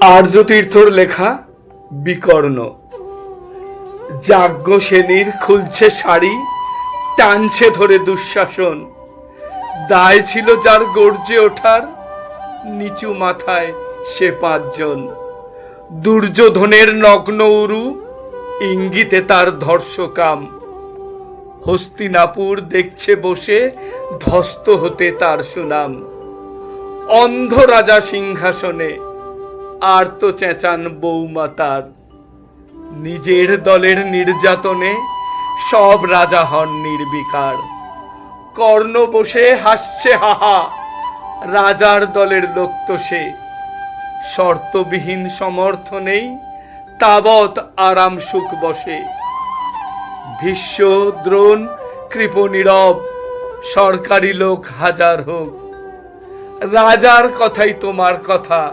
আর্যতীর্থর লেখা বিকর্ণ। যাজ্ঞ সেনীর খুলছে শাড়ি, টানছে ধরে দুঃশাসন। দায় ছিল যার গর্জে ওঠার, নিচু মাথায় সে পাঁচজন। দুর্যোধনের নগ্ন উরু, ইঙ্গিতে তার ধর্ষকাম। হস্তিনাপুর দেখছে বসে ধস্ত হতে তার সুনাম। অন্ধ রাজা সিংহাসনে আর তো চেঁচান বৌমা তার। নিজের দলের নির্যাতনে সব রাজা হন নির্বিকার। কর্ণ বসে হাসছে, হাহা, রাজার দলের লোক তো সে। শর্তবিহীন সমর্থনেই তাবৎ আরাম সুখ বসে। ভীষ্ম, দ্রোণ, কৃপ নীরব, সরকারি লোক হাজার হোক। রাজার কথাই তোমার কথা।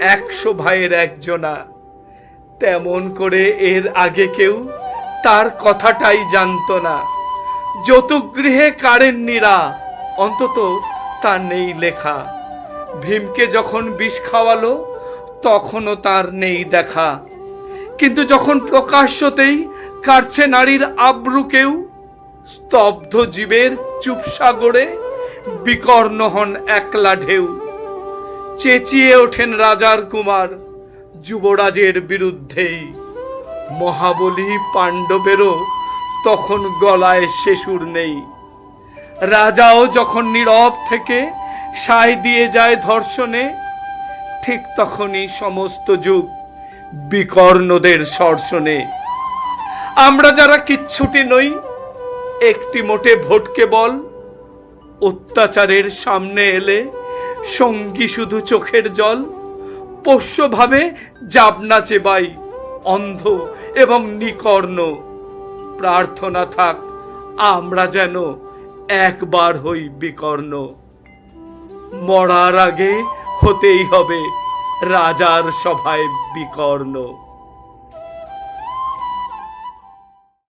একশো ভাইয়ের একজনা তেমন করে এর আগে কেউ তার কথাটাই জানতো না। যতুগৃহে কারেন নিরা, অন্তত তার নেই লেখা। ভীমকে যখন বিষ খাওয়ালো, তখনও তার নেই দেখা। কিন্তু যখন প্রকাশ্যতেই কাটছে নারীর আব্রু কেউ, স্তব্ধ জীবের চুপসাগরে বিকর্ণ হন একলা ঢেউ। চেঁচিয়ে ওঠেন রাজার কুমার। যুবরাজের বিরুদ্ধেই মহাবলী পাণ্ডবেরও তখন গলায় শেষুর নেই। রাজাও যখন নীরব থেকে সায় দিয়ে যায় ধর্ষণে, ঠিক তখনই সমস্ত যুগ বিকর্ণদের সর্ষণে। আমরা যারা কিচ্ছুটি নই, একটি মোটে ভোটকে বল, অত্যাচারের সামনে এলে সঙ্গী শুধু চোখের জল, পোষ্যভাবে জাবনা চেবাই অন্ধ এবং নিকর্ণ। প্রার্থনা থাক, আমরা যেন একবার হই বিকর্ণ। মরার আগে হতেই হবে রাজার সভায় বিকর্ণ।